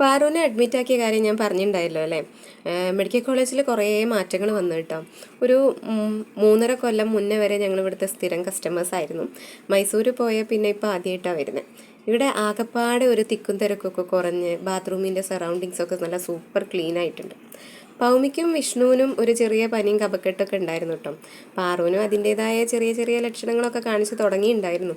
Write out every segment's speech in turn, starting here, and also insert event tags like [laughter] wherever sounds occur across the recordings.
പാറുവിനെ admit ആക്കിയ കാര്യം ഞാൻ പറഞ്ഞിട്ടുണ്ടായല്ലോ അല്ലേ? മെഡിക്കൽ കോളേജിൽ കുറേ മാറ്റങ്ങൾ വന്നു കേട്ടോ. ഒരു മൂന്നര കൊല്ലം മുന്നേ വരെ ഞങ്ങൾ ഇവിടുത്തെ സ്ഥിരം കസ്റ്റമേഴ്സ് ആയിരുന്നു. മൈസൂർ പോയ പിന്നെ ഇപ്പോൾ ആദ്യമായിട്ടാണ് വരുന്നത് ഇവിടെ ആകപ്പാടെ ഒരു തിക്കും തിരക്കൊക്കെ കുറഞ്ഞ് ബാത്റൂമിന്റെ സറൗണ്ടിങ്സൊക്കെ നല്ല സൂപ്പർ ക്ലീൻ ആയിട്ടുണ്ട്. പൗമിക്കും വിഷ്ണുവിനും ഒരു ചെറിയ പനിയും കപക്കെട്ടൊക്കെ ഉണ്ടായിരുന്നു കേട്ടോ. പാറുവിനും അതിന്റെതായ ചെറിയ ചെറിയ ലക്ഷണങ്ങളൊക്കെ കാണിച്ച് തുടങ്ങിയിട്ടുണ്ടായിരുന്നു.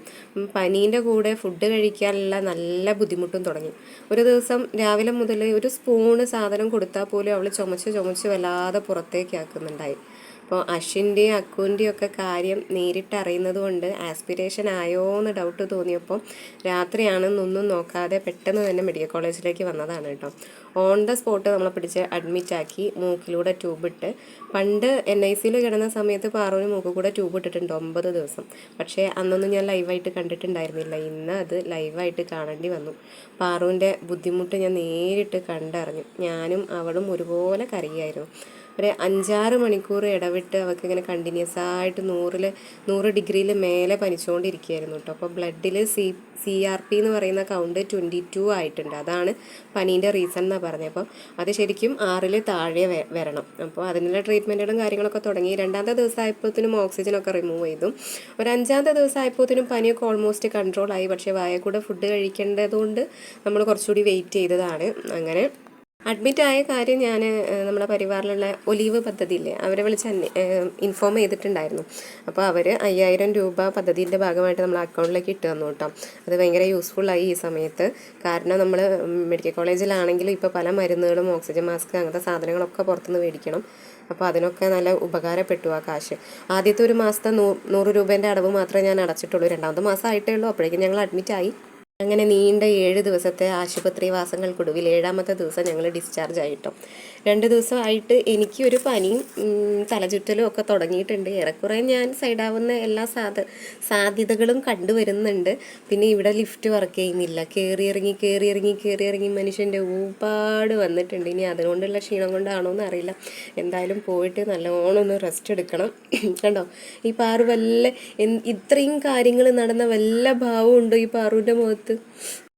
പനീന്റെ കൂടെ ഫുഡ് കഴിക്കാനുള്ള നല്ല ബുദ്ധിമുട്ടും തുടങ്ങി. ഒരു ദിവസം രാവിലെ മുതൽ ഒരു സ്പൂണ് സാധനം കൊടുത്താൽ പോലും അവൾ ചുമച്ച് ചുമച്ച് വല്ലാതെ പുറത്തേക്ക് ആക്കുന്നുണ്ടായി. അപ്പോൾ അശ്വിന്റെയും അക്കുവിന്റെയും ഒക്കെ കാര്യം നേരിട്ട് അറിയുന്നത് കൊണ്ട് ആസ്പിരേഷൻ ആയോ എന്ന് ഡൗട്ട് തോന്നിയപ്പോൾ രാത്രിയാണെന്നൊന്നും നോക്കാതെ പെട്ടെന്ന് തന്നെ മെഡിക്കൽ കോളേജിലേക്ക് വന്നതാണ് കേട്ടോ. ഓൺ ദ സ്പോട്ട് നമ്മളെ പിടിച്ച് അഡ്മിറ്റാക്കി മൂക്കിലൂടെ ട്യൂബിട്ട് പണ്ട് എൻ ഐ സിയിൽ കിടന്ന സമയത്ത് പാറുവിന് മൂക്കിൽ കൂടെ ട്യൂബ് ഇട്ടിട്ടുണ്ട് ഒമ്പത് ദിവസം. പക്ഷേ അന്നൊന്നും ഞാൻ ലൈവായിട്ട് കണ്ടിട്ടുണ്ടായിരുന്നില്ല. ഇന്ന് അത് ലൈവായിട്ട് കാണേണ്ടി വന്നു. പാറുവിന്റെ ബുദ്ധിമുട്ട് ഞാൻ നേരിട്ട് കണ്ടറിഞ്ഞു. ഞാനും അവളും ഒരുപോലെ കരയായിരുന്നു ഒരു അഞ്ചാറ് മണിക്കൂർ ഇടവിട്ട് അവൾക്ക് ഇങ്ങനെ കണ്ടിന്യൂസ് ആയിട്ട് നൂറിൽ നൂറ് ഡിഗ്രിയിൽ മേലെ പനിച്ചുകൊണ്ടിരിക്കുകയായിരുന്നു കേട്ടോ അപ്പോൾ ബ്ലഡിൽ സി സി ആർ പി എന്ന് പറയുന്ന കൗണ്ട് ട്വന്റി ടു ആയിട്ടുണ്ട്. അതാണ് പനീന്റെ റീസൺ എന്നാണ് പറഞ്ഞത്. അപ്പോൾ അത് ശരിക്കും ആറിൽ താഴെ വരണം. അപ്പോൾ അതിനുള്ള ട്രീറ്റ്മെന്റുകളും കാര്യങ്ങളൊക്കെ തുടങ്ങി രണ്ടാമത്തെ ദിവസം ആയപ്പോഴത്തേനും ഓക്സിജനൊക്കെ റിമൂവ് ചെയ്തു. ഒരു അഞ്ചാമത്തെ ദിവസം ആയപ്പോഴത്തേനും പനിയൊക്കെ ഓൾമോസ്റ്റ് കൺട്രോൾ ആയി. പക്ഷേ വായ കൂടെ ഫുഡ് കഴിക്കേണ്ടതുകൊണ്ട് നമ്മൾ കുറച്ചുകൂടി വെയിറ്റ് ചെയ്തതാണ്. അങ്ങനെ അഡ്മിറ്റ് ആയ കാര്യം ഞാൻ നമ്മുടെ പരിവാറിലുള്ള ഒലീവ് പദ്ധതിയില്ലേ അവരെ വിളിച്ച് ഇൻഫോം ചെയ്തിട്ടുണ്ടായിരുന്നു. അപ്പോൾ അവർ അയ്യായിരം രൂപ പദ്ധതിന്റെ ഭാഗമായിട്ട് നമ്മൾ അക്കൗണ്ടിലേക്ക് ഇട്ട് തന്നു കേട്ടോ. അത് ഭയങ്കര യൂസ്ഫുള്ളായി ഈ സമയത്ത്. കാരണം നമ്മൾ മെഡിക്കൽ കോളേജിലാണെങ്കിലും ഇപ്പോൾ പല മരുന്നുകളും ഓക്സിജൻ മാസ്ക് അങ്ങനത്തെ സാധനങ്ങളൊക്കെ പുറത്തുനിന്ന് മേടിക്കണം. അപ്പോൾ അതിനൊക്കെ നല്ല ഉപകാരപ്പെട്ടു ആ കാശ്. ആദ്യത്തെ ഒരു മാസത്തെ നൂ നൂറ് രൂപേന്റെ അടവ് മാത്രമേ ഞാൻ അടച്ചിട്ടുള്ളൂ. രണ്ടാമത്തെ മാസം ആയിട്ടേ ഉള്ളൂ. അപ്പോഴേക്കും ഞങ്ങൾ അഡ്മിറ്റ് ആയി അങ്ങനെ നീണ്ട ഏഴ് ദിവസത്തെ ആശുപത്രി വാസങ്ങൾക്കൊടുവിൽ ഏഴാമത്തെ ദിവസം ഞങ്ങൾ ഡിസ്ചാർജ് ആയിട്ടോ. രണ്ട് ദിവസമായിട്ട് എനിക്ക് ഒരു പനിയും തലചുറ്റലും ഒക്കെ തുടങ്ങിയിട്ടുണ്ട്. ഏറെക്കുറെ ഞാൻ സൈഡാവുന്ന എല്ലാ സാധ സാധ്യതകളും കണ്ടുവരുന്നുണ്ട് പിന്നെ ഇവിടെ ലിഫ്റ്റ് വർക്ക് ചെയ്യുന്നില്ല. കയറി ഇറങ്ങി കയറി ഇറങ്ങി കയറി ഇറങ്ങി മനുഷ്യന്റെ ഊപ്പാട് വന്നിട്ടുണ്ട്. ഇനി അതുകൊണ്ടുള്ള ക്ഷീണം കൊണ്ടാണോ എന്ന് അറിയില്ല എന്തായാലും പോയിട്ട് നല്ലോണം ഒന്ന് റെസ്റ്റ് എടുക്കണം. [clears throat] കണ്ടോ? ഈ പാറു വല്ല ഇത്രയും കാര്യങ്ങൾ നടന്ന വല്ല ഭാവമുണ്ടോ ഈ പാറുവിന്റെ മുഖത്ത്? सकते